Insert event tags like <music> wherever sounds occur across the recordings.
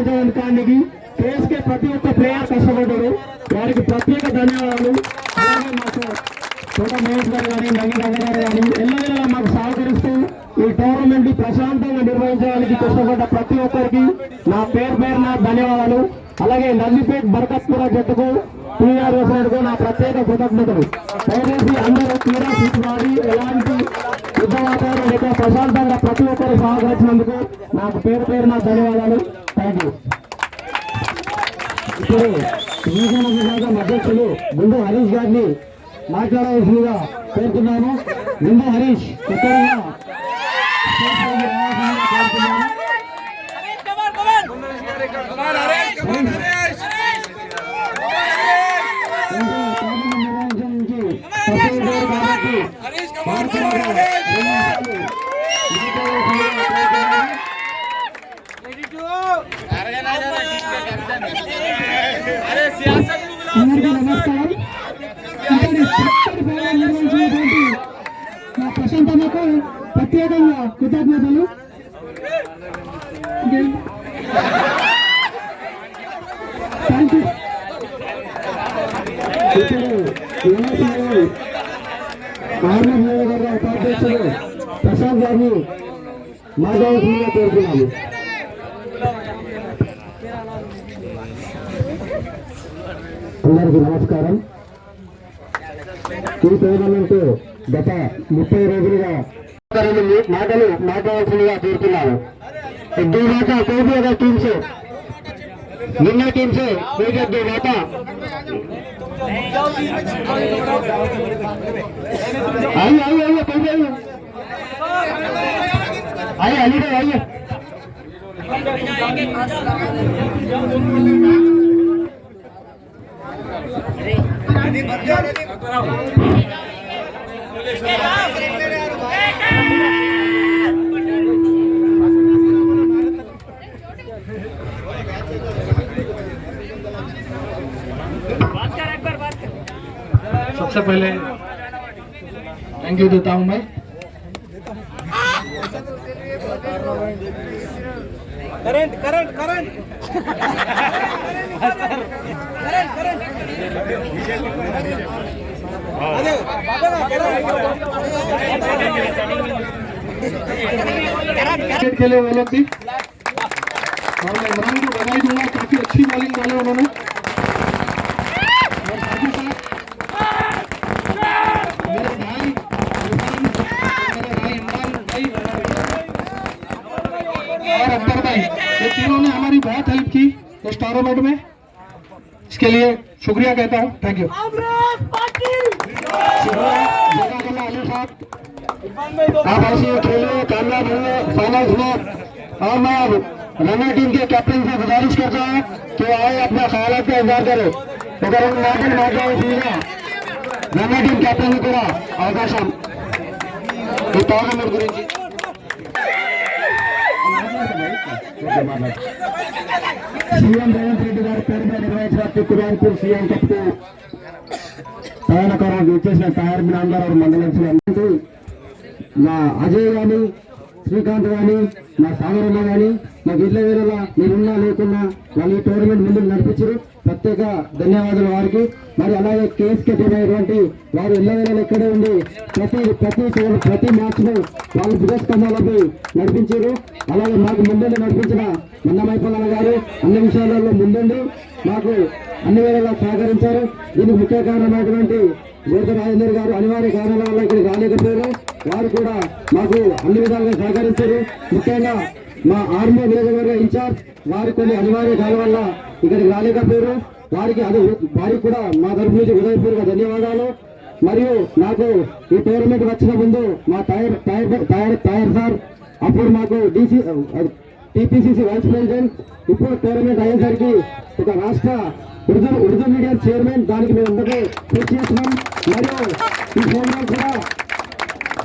చక్కగా నిర్వహించడానికి కేసుకే ప్రతి ఒక్క ప్లేయర్ కష్టపడ్డారు వారికి ప్రత్యేక ధన్యవాదాలు. అలాగే మాకు తోట మహేష్ గారు కానీ నవీన్ గారు కానీ ఎల్లవేళ మాకు సహకరిస్తూ ఈ టోర్నమెంట్ ప్రశాంతంగా నిర్వహించడానికి కష్టపడ్డ ప్రతి ఒక్కరికి నా పేరు పేరున ధన్యవాదాలు. అలాగే నందిపేట్ బరకత్పుర జట్టుకు టీఆర్ వేసినట్టుకు నా ప్రత్యేక కృతజ్ఞతలు. దయచేసి అందరూ తీరా తీసుకురావాలి ఎలాంటి యుద్ధ వాతావరణం లేక ప్రశాంతంగా ప్రతి ఒక్కరు సహకరించినందుకు నాకు పేరు పేరున ధన్యవాదాలు. థ్యాంక్ యూ ఇప్పుడు యువజన విభాగం అధ్యక్షులు గుండు హరీష్ గారిని మాట్లాడవలసిందిగా కోరుతున్నాను గుండు హరీష్ ఎక్కడైనా కోరుతున్నాను అందరికీ నమస్కారం. ఇక్కడి చక్కటి ప్రోగ్రాం నిర్వహించినటువంటి మా ప్రశాంతమ్మకు ప్రత్యేకంగా కృతజ్ఞతలు. థ్యాంక్ యూ ఇప్పుడు ఆర్మీ నియోజకవర్గ ఉపాధ్యక్షులు ప్రసాద్ గారిని మాట్లాడుతుందిగా కోరుతున్నాము. అందరికీ నమస్కారం ఈ టోర్నమెంట్ గత ముప్పై రోజులుగా రెండు మీ- మాటలు మాట్లాడాల్సిందిగా కోరుతున్నాను दो माता कोई भी अगर टीम से निम्न टीम से कोई भी दो माता आइए आइए आइए कोई भी आइए आइए अली भाई आइए सबसे पहले थैंक यू देता हूँ मैं। Current current current. <laughs> के लिए और इमरान को बधाई दूँगा, काफ़ी अच्छी बॉलिंग डाले उन्होंने। ये तीनों ने हमारी बहुत हेल्प की इस टूर्नामेंट में। इसके लिए शुक्रिया कहता हूँ। थैंक यू आप ऐसे खेलो कामयाब होने फाइनल हुए और मैं रनिंग टीम के कैप्टन से गुजारिश करता हूँ कि आए अपने ख्याल का इंतज़ार करें। अगर हम medal medal running team captain को अवकाश సీఎం రేవంత్ రెడ్డి గారి పేరుపై నిర్వహించిన తిక్కురాన్పూర్ సీఎం కప్పు ప్రయాణకారం వచ్చేసిన టైర్ అందరూ మండలం నా అజయ్ గాని శ్రీకాంత్ గాని నా సాగరమ్మ గాని నా ఇళ్ళ వేళ మీరున్నా లేకున్నా వాళ్ళు ఈ టోర్నమెంట్ ముందుకు నడిపించారు. ప్రత్యేక ధన్యవాదాలు వారికి. మరి అలాగే కేసుకి అయినటువంటి వారు ఇళ్ళ ఇక్కడే ఉండి ప్రతి ప్రతి ప్రతి మ్యాచ్ను వాళ్ళు బృహస్కంధాలపై నడిపించారు. అలాగే మాకు ముందుండి నడిపించిన మన్నమైపల్లన్న గారు అన్ని విషయాలలో ముందుండి మాకు అన్ని వేళలా సహకరించారు. దీనికి ముఖ్య కారణమైనటువంటి జ్యోతి రాజేందర్ గారు అనివార్య కారణాల వల్ల ఇక్కడికి రాలేకపోయారు. వారు కూడా మాకు అన్ని విధాలుగా సహకరించారు ముఖ్యంగా మా ఆర్మీ నియోజకవర్గ ఇన్ఛార్జ్ వారి కొన్ని అనివార్య కారణాల వల్ల ఇక్కడికి రాలేకపోయారు. వారికి అది వారికి కూడా మా తరఫు నుంచి హృదయపూర్వక ధన్యవాదాలు. మరియు నాకు ఈ టోర్నమెంట్ వచ్చిన ముందు మా tier tier tier tier sir అప్పుడు మాకు డీసీ టీపీసీసీ వైస్ ప్రెసిడెంట్ ఇప్పుడు టోర్నమెంట్ అయ్యేసరికి ఒక రాష్ట్ర ఉర్దూ ఉర్దూ మీడియం చైర్మన్ దానికి మేము అందరూ కృషి చేస్తున్నాం. మరియు ఈ ప్రోగ్రామ్ కూడా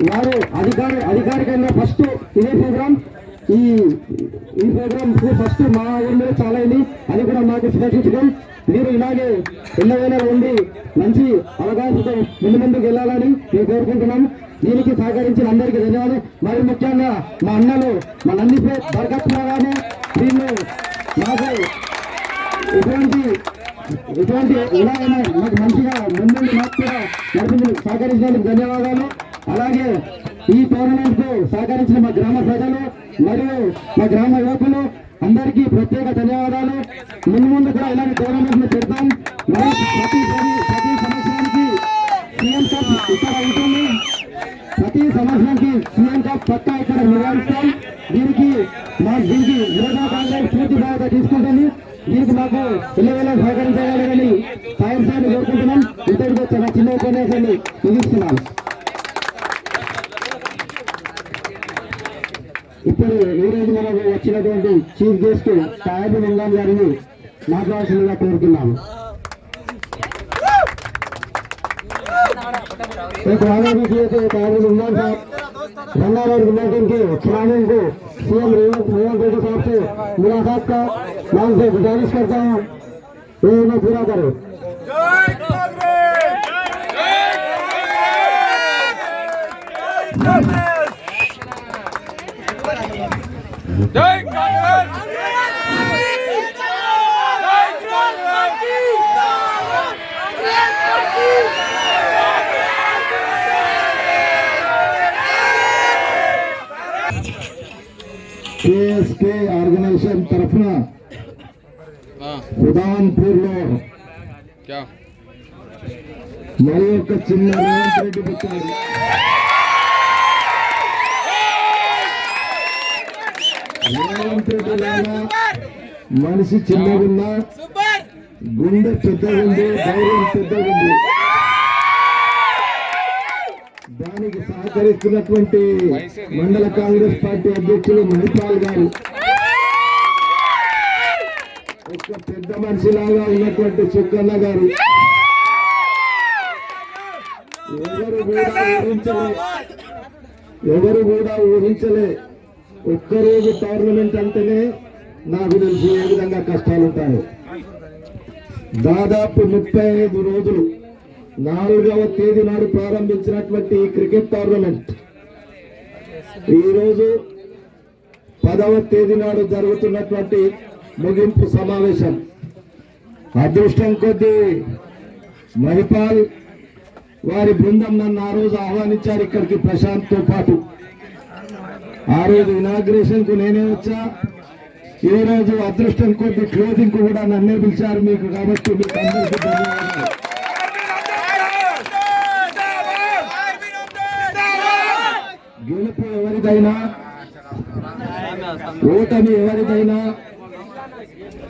వారు అధికారి అధికారికంగా ఫస్ట్ ఇదే ప్రోగ్రామ్ ఈ ఈ ప్రోగ్రామ్ ఫస్ట్ మా ఊళ్ళో చాలా అయింది అది కూడా మాకు స్పందించడం మీరు ఇలాగే ఎల్లవేళ ఉండి మంచి అవకాశంతో ముందు ముందుకు వెళ్ళాలని మేము కోరుకుంటున్నాం. దీనికి సహకరించిన అందరికీ ధన్యవాదాలు. మరి ముఖ్యంగా మా అన్నలు మా నందిపేట్ బర్గత్ దీన్ని వీళ్ళు ఇటువంటి ఇటువంటి ఇలా మాకు నాకు మంచిగా ముందు మాకు కూడా నడిపించి సహకరించినందుకు ధన్యవాదాలు. అలాగే ఈ టోర్నమెంట్కు సహకరించిన మా గ్రామ ప్రజలు మరియు మా గ్రామ యువకులు అందరికీ ప్రత్యేక ధన్యవాదాలు. ముందు ముందు కూడా ఇలాంటి టోర్నమెంట్ పెడతాం. ప్రతి ప్రతి సంవత్సరానికి సీఎం కప్ ఇక్కడ ఉంటుంది. ప్రతి సంవత్సరానికి సీఎం కప్ పక్కా ఇక్కడ నిర్వహిస్తాం దీనికి మా దీనికి యువజన కాంగ్రెస్ పూర్తి బాధ్యత తీసుకుంటుంది. దీనికి మాకు పిల్లవేళ సహకరించగలరని సాయం సాయం కోరుకుంటున్నాం. ఇంతటికి వచ్చిన చిన్న ఉపన్యాసాన్ని ముగిస్తున్నాను ఇప్పుడు ఈ రోజు మనకు వచ్చినటువంటి చీఫ్ గెస్ట్ సాయబు మంగం గారిని మాట్లాడాల్సిందిగా కోరుతున్నాము एक वादा भी किए थे काबुल उमर साहब गंगानगर बुलेटिन के चलाने को सीएम रेवंत रेवंत रेड्डी साहब से मुलाकात का मैं उनसे गुजारिश करता हूँ ये इन्हें पूरा करो जय जय कांग्रेस जय कांग्रेस కేఎస్కే ఆర్గనైజేషన్ తరఫున ఉదాన్పూర్ లో क्या మరి ఒక చిన్న రేవంత్ రెడ్డి పుట్టాడు మనిషి చిన్నగున్నా గుండె పెద్దగుంది ధైర్యం పెద్దగుంది. దానికి సహకరిస్తున్నటువంటి మండల కాంగ్రెస్ పార్టీ అధ్యక్షులు మణిపాల్ గారు. ఒక పెద్ద మనిషిలాగా ఉన్నటువంటి చుక్కన్న గారు. ఎవరు కూడా ఊహించలే. ఎవరు కూడా ఊహించలే. ఒక్కరోజు టోర్నమెంట్ అంటేనే నాకు తెలిసి ఏ విధంగా కష్టాలు ఉంటాయి దాదాపు ముప్పై ఐదు రోజులు నాలుగవ తేదీ నాడు ప్రారంభించినటువంటి ఈ క్రికెట్ టోర్నమెంట్ ఈరోజు పదవ తేదీ నాడు జరుగుతున్నటువంటి ముగింపు సమావేశం. అదృష్టం కొద్దీ మహిపాల్ వారి బృందం నన్ను ఆ రోజు ఆహ్వానించారు ఇక్కడికి ప్రశాంత్తో పాటు. ఆ రోజు ఇనాగ్రేషన్కు నేనే వచ్చా. ఈ రోజు అదృష్టం కొద్ది క్లోజింగ్కు కూడా నన్నే పిలిచారు మీకు కాబట్టి మీకు అందరికీ ధన్యవాదాలు. గెలుపు ఎవరిదైనా ఓటమి ఎవరిదైనా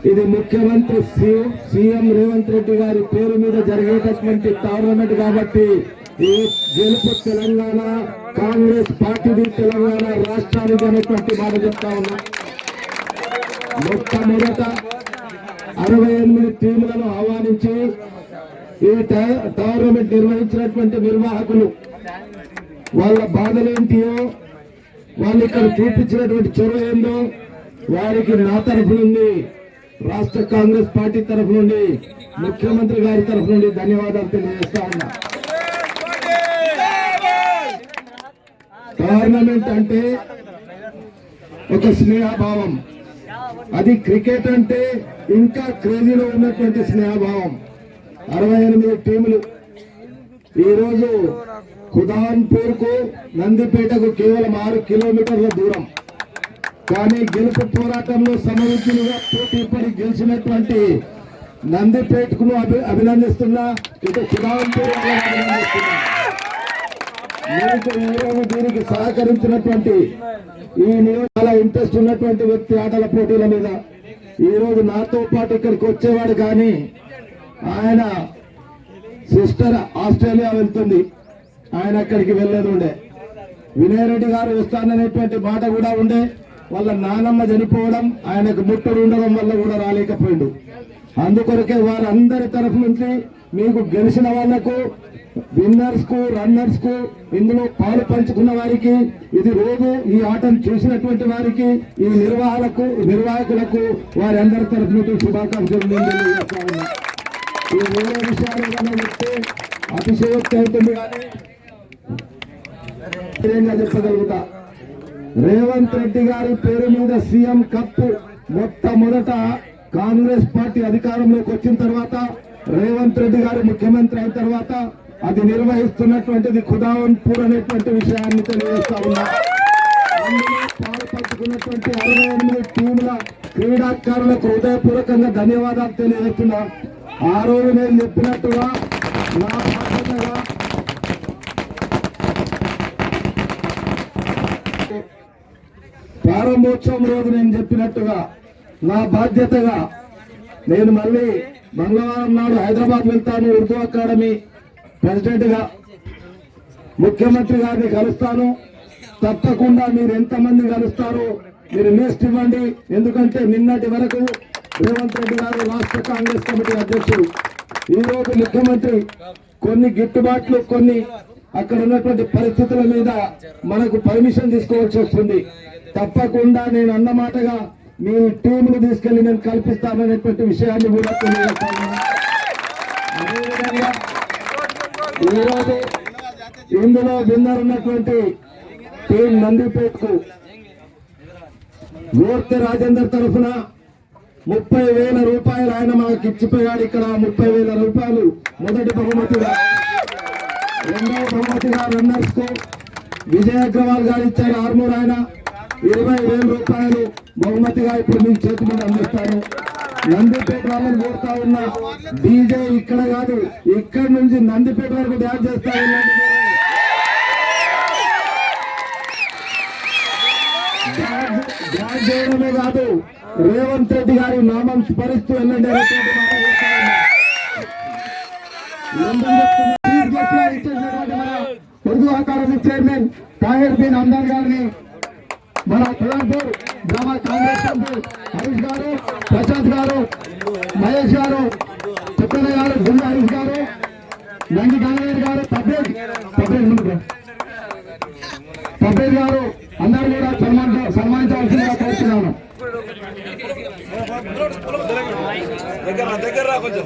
ఇది ముఖ్యమంత్రి సి- సీఎం రేవంత్ రెడ్డి గారి పేరు మీద జరిగేటటువంటి టోర్నమెంట్ కాబట్టి ఈ గెలుపు తెలంగాణ కాంగ్రెస్ పార్టీది తెలంగాణ రాష్ట్రానికి అనేటువంటి మాట చెప్తా ఉన్నా. మొట్టమొదట అరవై ఎనిమిది టీములను ఆహ్వానించి ఈ టోర్నమెంట్ నిర్వహించినటువంటి నిర్వాహకులు వాళ్ళ బాధలేంటియో వాళ్ళు ఇక్కడ చూపించినటువంటి చొరవ ఏందో వారికి నా తరఫు నుండి రాష్ట్ర కాంగ్రెస్ పార్టీ తరఫు నుండి ముఖ్యమంత్రి గారి తరఫు నుండి ధన్యవాదాలు తెలియజేస్తా ఉన్నా. టోర్నమెంట్ అంటే ఒక స్నేహభావం. అది క్రికెట్ అంటే ఇంకా క్రేజీలో ఉన్నటువంటి స్నేహభావం. అరవై ఎనిమిది టీములు. ఈరోజు ఖుదాన్పూర్కు నందిపేటకు కేవలం ఆరు కిలోమీటర్ల దూరం. కానీ గెలుపు పోరాటంలో సమరుచులుగా పోటీ పడి గెలిచినటువంటి నందిపేటకు అభి అభినందిస్తున్నా ఇటు ఖుదాన్పూర్ అభినందిస్తున్నా. ఈరోజు దీనికి సహకరించినటువంటి ఈ చాలా ఇంట్రెస్ట్ ఉన్నటువంటి వ్యక్తి ఆటల పోటీల మీద. ఈరోజు నాతో పాటు ఇక్కడికి వచ్చేవాడు కానీ ఆయన సిస్టర్ ఆస్ట్రేలియా వెళ్తుంది. ఆయన అక్కడికి వెళ్ళేది ఉండే. వినయ్ రెడ్డి గారు వస్తాననేటువంటి మాట కూడా ఉండే. వాళ్ళ నానమ్మ చనిపోవడం ఆయనకు ముట్టడు ఉండడం వల్ల కూడా రాలేకపోయిండు. అందుకొరకే వారందరి తరఫు నుంచి మీకు గెలిచిన వాళ్ళకు విన్నర్స్కు రన్నర్స్కు ఇందులో పాలు పంచుకున్న వారికి ఇది రోజు ఈ ఆటను చూసినటువంటి వారికి ఈ నిర్వాహకులకు నిర్వాహకులకు వారందరి అందరి తరఫున శుభాకాంక్షలు ఈ వేరే విషయాలు చెప్తే అతిశయోక్తి అవుతుంది కానీ చెప్పగలుగుతా. రేవంత్ రెడ్డి గారి పేరు మీద సీఎం కప్ మొట్టమొదట కాంగ్రెస్ పార్టీ అధికారంలోకి వచ్చిన తర్వాత రేవంత్ రెడ్డి గారు ముఖ్యమంత్రి అయిన తర్వాత అది నిర్వహిస్తున్నటువంటిది ఖుదావన్పూర్ అనేటువంటి విషయాన్ని తెలియజేస్తా ఉన్నా. అందులో పాల్పంచుకున్నటువంటి అరవై ఎనిమిది టీముల క్రీడాకారులకు హృదయపూర్వకంగా ధన్యవాదాలు తెలియజేస్తున్నా. ఆ రోజు నేను చెప్పినట్టుగా నా బాధ్యతగా ప్రారంభోత్సవం రోజు నేను చెప్పినట్టుగా నా బాధ్యతగా నేను మళ్ళీ మంగళవారం నాడు హైదరాబాద్ వెళ్తాను ఉర్దూ అకాడమీ ప్రెసిడెంట్గా ముఖ్యమంత్రి గారిని కలుస్తాను. తప్పకుండా మీరు ఎంతమంది కలుస్తారో మీరు లిస్ట్ ఇవ్వండి. ఎందుకంటే నిన్నటి వరకు రేవంత్ రెడ్డి గారు రాష్ట్ర కాంగ్రెస్ కమిటీ అధ్యక్షుడు. ఈరోజు ముఖ్యమంత్రి కొన్ని గిట్టుబాట్లు కొన్ని అక్కడ ఉన్నటువంటి పరిస్థితుల మీద మనకు పర్మిషన్ తీసుకోవాల్సి వస్తుంది. తప్పకుండా నేను అన్నమాటగా మీ టీంను తీసుకెళ్ళి నేను కల్పిస్తామనేటువంటి విషయాన్ని కూడా తెలియజేస్తాను. అదేవిధంగా ఈరోజు ఇందులో విన్నర్ ఉన్నటువంటి టీం నందిపేట్కు గోర్తె రాజేందర్ తరఫున ముప్పై వేల రూపాయలు ఆయన మాకు ఇచ్చిపోయాడు. ఇక్కడ ముప్పై వేల రూపాయలు మొదటి బహుమతిగా రెండవ బహుమతిగా రన్నర్స్కు విజయ్ అగ్రవాల్ గారు ఇచ్చారు ఆర్మూర్ ఆయన ఇరవై వేల రూపాయలు బహుమతిగా ఇప్పుడు మీ చేతి మీద అందిస్తాను. నందిపేట వాళ్ళని కోరుతా ఉన్నా. డీజే ఇక్కడ కాదు ఇక్కడ నుంచి నందిపేట వరకు డ్యాన్స్ చేస్తా డ్యాన్స్ చేయడమే కాదు రేవంత్ రెడ్డి గారి నామం స్మరిస్తూ వెళ్ళండి ఉర్దూ అకాడమీ చైర్మన్ తాహిర్ బిన్ అందర్ గారిని మన కులాంపూర్ గ్రామ కాంగ్రెస్ హరీష్ గారు ప్రశాంత్ గారు మహేష్ గారు చిత్తన్న గారు గుండె హరీష్ గారు నంది గంగారెడ్డి గారు పబ్లిక్ పబ్లిక్ పబ్లిక్ గారు అందరూ కూడా సన్మాన సన్మానించవలసిందిగా కోరుతున్నాను. దగ్గర దగ్గర రా కొంచెం.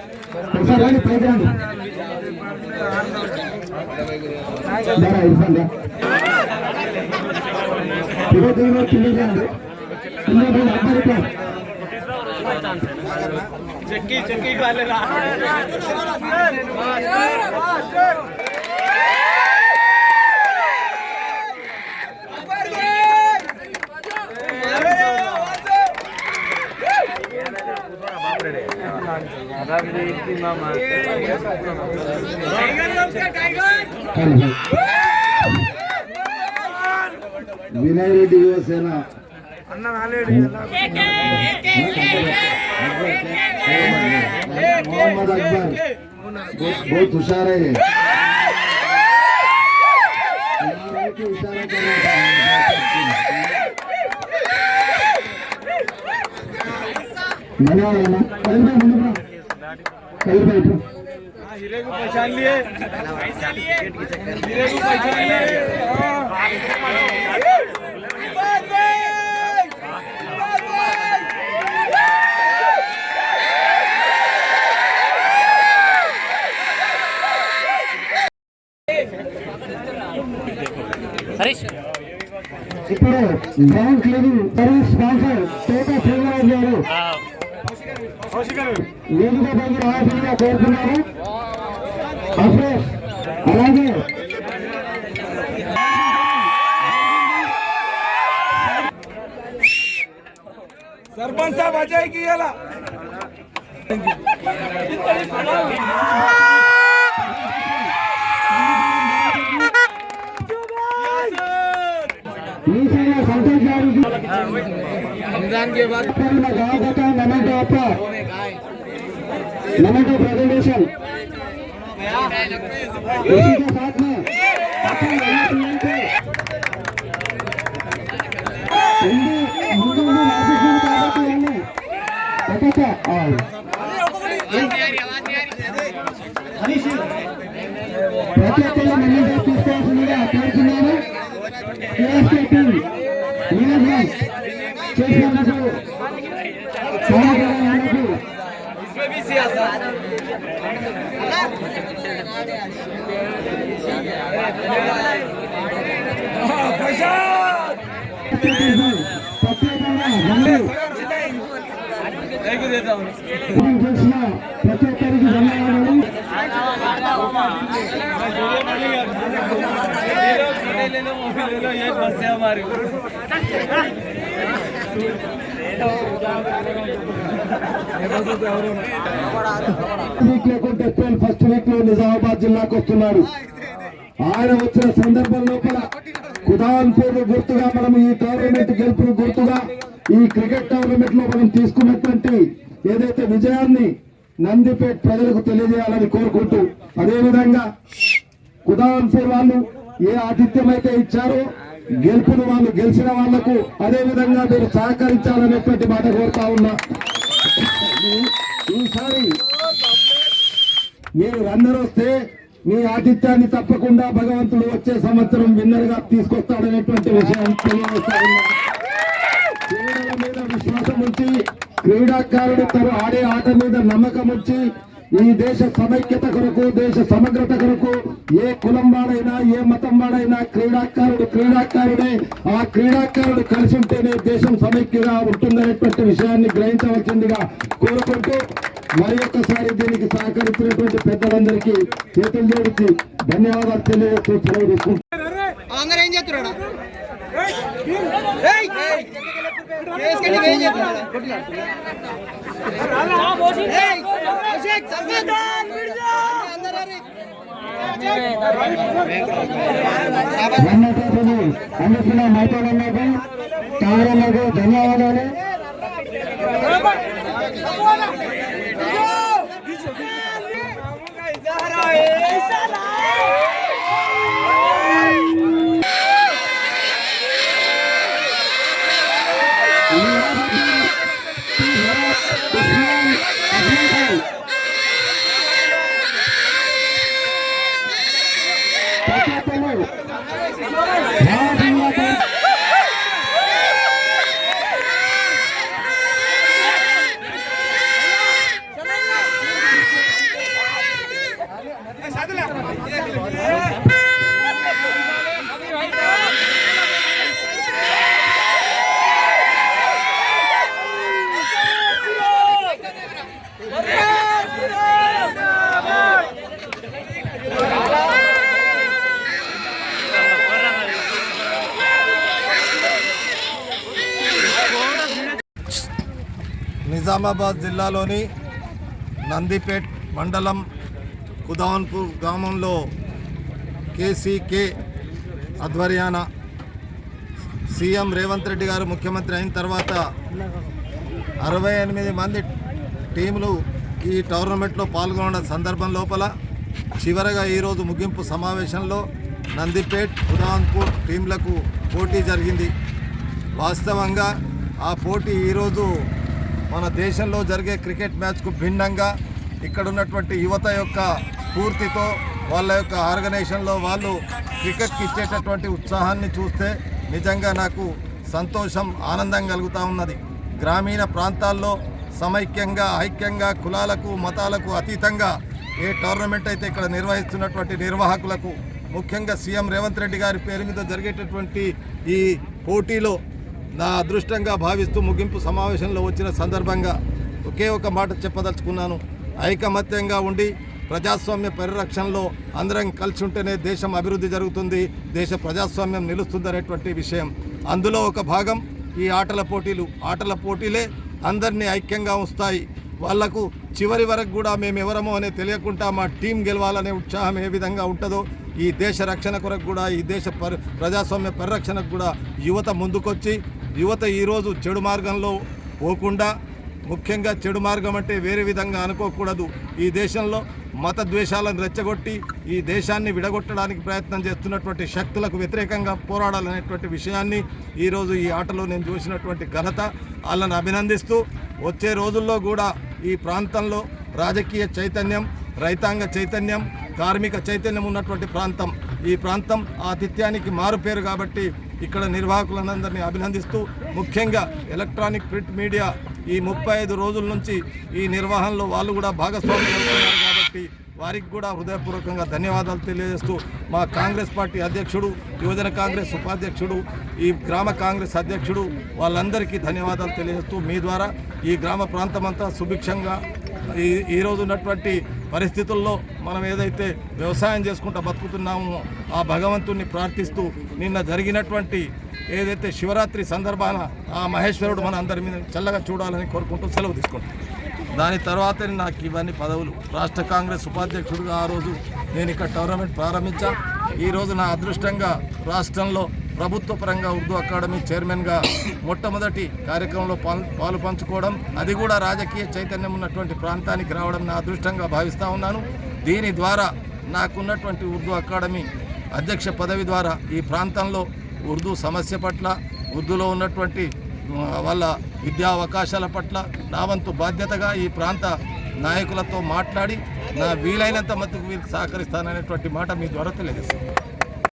రండి ఒకసారి రండి పైకి రండి దారా ఇర్ఫాన్ దా ఇరవై దిగులో కిందకి రండి కిందకి రండి అక్బర్ ఇట్లా చెక్కి చెక్కి కాలే बहुत हुशार है मना है ना कल पे कल पे हीरे को पहचान लिए। हीरे को पहचान लिए। हाँ। ఇప్పుడు గ్రౌండ్ క్లీనింగ్ సర్వీస్ స్పాన్సర్ తోట శ్రీనివాస్ గారు వేదిక పైకి రావాల్సిందిగా కోరుతున్నారు అఫ్రోస్ అలాగే సర్పంచ్ సాబ్ అజయ్ కి रमजान के बाद अपना गाँव का काम मोमेंटो आपका मोमेंटो प्रेजेंटेशन उसी के साथ में अपन यहाँ टीम को हिंदी हिंदी में राजस्थान का आवाज है पता क्या और ప్రతి ఒక్కరు మళ్ళీ తీసుకోవాల్సిందిగా కోరుతున్నాను కేఎస్కే టీం ఫోన్ చేసిన ప్రతి ఒక్కరికి ధన్యవాదాలు ले लो ले ले लो मोबाइल ले लो ये बस है हमारी వీక్ లేకుంటే ఏప్రిల్ ఫస్ట్ వీక్లో నిజామాబాద్ జిల్లాకు వస్తున్నాడు. ఆయన వచ్చిన సందర్భం లోపల కుదాన్పూర్ గుర్తుగా మనం ఈ టోర్నమెంట్ గెలుపు గుర్తుగా ఈ క్రికెట్ టోర్నమెంట్లో మనం తీసుకున్నటువంటి ఏదైతే విజయాన్ని నందిపేట్ ప్రజలకు తెలియజేయాలని కోరుకుంటూ అదేవిధంగా కుదాన్పూర్ వాళ్ళు ఏ ఆతిథ్యం అయితే ఇచ్చారో గెలుపును వాళ్ళు గెలిచిన వాళ్ళకు అదే విధంగా మీరు సహకరించాలనేటువంటి మాట కోరుతా ఉన్నా. ఈ- ఈసారి మీరు అందరూ వస్తే మీ ఆతిథ్యాన్ని తప్పకుండా భగవంతుడు వచ్చే సంవత్సరం విన్నర్గా తీసుకొస్తాడనేటువంటి విషయాన్ని తెలియజేస్తా క్రీడల మీద విశ్వాసం ఉంచి క్రీడాకారుడు తను ఆడే ఆట మీద నమ్మకం ఉంచి ఈ దేశ సమైక్యత కొరకు దేశ సమగ్రత కొరకు ఏ కులం వాడైనా ఏ మతం వాడైనా క్రీడాకారుడు క్రీడాకారుడే ఆ క్రీడాకారుడు కలిసి ఉంటేనే దేశం సమైక్యగా ఉంటుందనేటువంటి విషయాన్ని గ్రహించవలసిందిగా కోరుకుంటూ మరి ఒక్కసారి దీనికి సహకరించినటువంటి పెద్దలందరికీ చేతులు జోడించి ధన్యవాదాలు తెలియజేస్తూ సెలవు తీసుకుంటున్నాను అందరూ ఏం చేస్తున్నాడా ఏయ్! అందిస్తున్న ధన్యవాదాలు నిజామాబాద్ జిల్లాలోని నందిపేట్ మండలం కుదాన్పూర్ గ్రామంలో కేసీకే ఆధ్వర్యాన సీఎం రేవంత్ రెడ్డి గారు ముఖ్యమంత్రి అయిన తర్వాత అరవై ఎనిమిది మంది టీములు ఈ టోర్నమెంట్లో పాల్గొన్న సందర్భం లోపల చివరగా ఈరోజు ముగింపు సమావేశంలో నందిపేట్ ఉదాన్పూర్ టీంలకు పోటీ జరిగింది. వాస్తవంగా ఆ పోటీ ఈరోజు మన దేశంలో జరిగే క్రికెట్ మ్యాచ్కు భిన్నంగా ఇక్కడ ఉన్నటువంటి యువత యొక్క స్ఫూర్తితో వాళ్ళ యొక్క ఆర్గనైజేషన్లో వాళ్ళు క్రికెట్కి ఇచ్చేటటువంటి ఉత్సాహాన్ని చూస్తే నిజంగా నాకు సంతోషం ఆనందం కలుగుతూ ఉన్నది. గ్రామీణ ప్రాంతాల్లో సమైక్యంగా ఐక్యంగా కులాలకు మతాలకు అతీతంగా ఏ టోర్నమెంట్ అయితే ఇక్కడ నిర్వహిస్తున్నటువంటి నిర్వాహకులకు ముఖ్యంగా సీఎం రేవంత్ రెడ్డి గారి పేరు మీద జరిగేటటువంటి ఈ పోటీలో నా అదృష్టంగా భావిస్తూ ముగింపు సమావేశంలో వచ్చిన సందర్భంగా ఒకే ఒక మాట చెప్పదలుచుకున్నాను. ఐకమత్యంగా ఉండి ప్రజాస్వామ్య పరిరక్షణలో అందరం కలిసి ఉంటేనే దేశం అభివృద్ధి జరుగుతుంది దేశ ప్రజాస్వామ్యం నిలుస్తుందనేటువంటి విషయం. అందులో ఒక భాగం ఈ ఆటల పోటీలు. ఆటల పోటీలే అందరినీ ఐక్యంగా ఉంచుతాయి. వాళ్ళకు చివరి వరకు కూడా మేము ఎవరమో అనే తెలియకుండా మా టీం గెలవాలనే ఉత్సాహం ఏ విధంగా ఉంటుందో ఈ దేశ రక్షణ కొరకు కూడా ఈ దేశ పరి ప్రజాస్వామ్య పరిరక్షణకు కూడా యువత ముందుకొచ్చి యువత ఈరోజు చెడు మార్గంలో పోకుండా ముఖ్యంగా చెడు మార్గం అంటే వేరే విధంగా అనుకోకూడదు. ఈ దేశంలో మత ద్వేషాలను రెచ్చగొట్టి ఈ దేశాన్ని విడగొట్టడానికి ప్రయత్నం చేస్తున్నటువంటి శక్తులకు వ్యతిరేకంగా పోరాడాలనేటువంటి విషయాన్ని ఈరోజు ఈ ఆటలో నేను చూసినటువంటి ఘనత వాళ్ళని అభినందిస్తూ వచ్చే రోజుల్లో కూడా ఈ ప్రాంతంలో రాజకీయ చైతన్యం రైతాంగ చైతన్యం కార్మిక చైతన్యం ఉన్నటువంటి ప్రాంతం. ఈ ప్రాంతం ఆతిథ్యానికి మారుపేరు కాబట్టి ఇక్కడ నిర్వాహకులందరినీ అభినందిస్తూ ముఖ్యంగా ఎలక్ట్రానిక్ ప్రింట్ మీడియా ఈ ముప్పై ఐదు రోజుల నుంచి ఈ నిర్వహణలో వాళ్ళు కూడా భాగస్వామ్యం కాబట్టి వారికి కూడా హృదయపూర్వకంగా ధన్యవాదాలు తెలియజేస్తూ మా కాంగ్రెస్ పార్టీ అధ్యక్షుడు యువజన కాంగ్రెస్ ఉపాధ్యక్షుడు ఈ గ్రామ కాంగ్రెస్ అధ్యక్షుడు వాళ్ళందరికీ ధన్యవాదాలు తెలియజేస్తూ మీ ద్వారా ఈ గ్రామ ప్రాంతమంతా సుభిక్షంగా ఈ ఈరోజు ఉన్నటువంటి పరిస్థితుల్లో మనం ఏదైతే వ్యవసాయం చేసుకుంటూ బతుకుతున్నామో ఆ భగవంతుణ్ణి ప్రార్థిస్తూ నిన్న జరిగినటువంటి ఏదైతే శివరాత్రి సందర్భాన ఆ మహేశ్వరుడు మన అందరి మీద చల్లగా చూడాలని కోరుకుంటూ సెలవు తీసుకుంటాం దాని తర్వాత నాకు ఇవన్నీ పదవులు. రాష్ట్ర కాంగ్రెస్ ఉపాధ్యక్షుడిగా ఆ రోజు నేను ఇక్కడ టోర్నమెంట్ ప్రారంభించా. ఈరోజు నా అదృష్టంగా రాష్ట్రంలో ప్రభుత్వ పరంగా ఉర్దూ అకాడమీ చైర్మన్గా మొట్టమొదటి కార్యక్రమంలో పాలు పంచుకోవడం అది కూడా రాజకీయ చైతన్యం ఉన్నటువంటి ప్రాంతానికి రావడం నా అదృష్టంగా భావిస్తూ ఉన్నాను. దీని ద్వారా నాకున్నటువంటి ఉర్దూ అకాడమీ అధ్యక్ష పదవి ద్వారా ఈ ప్రాంతంలో ఉర్దూ సమస్య పట్ల ఉర్దూలో ఉన్నటువంటి వాళ్ళ విద్యా అవకాశాల పట్ల నా వంతు బాధ్యతగా ఈ ప్రాంత నాయకులతో మాట్లాడి నా వీలైనంత మట్టుకు వీరికి సహకరిస్తాననేటువంటి మాట మీ ద్వారా తెలియజేస్తాను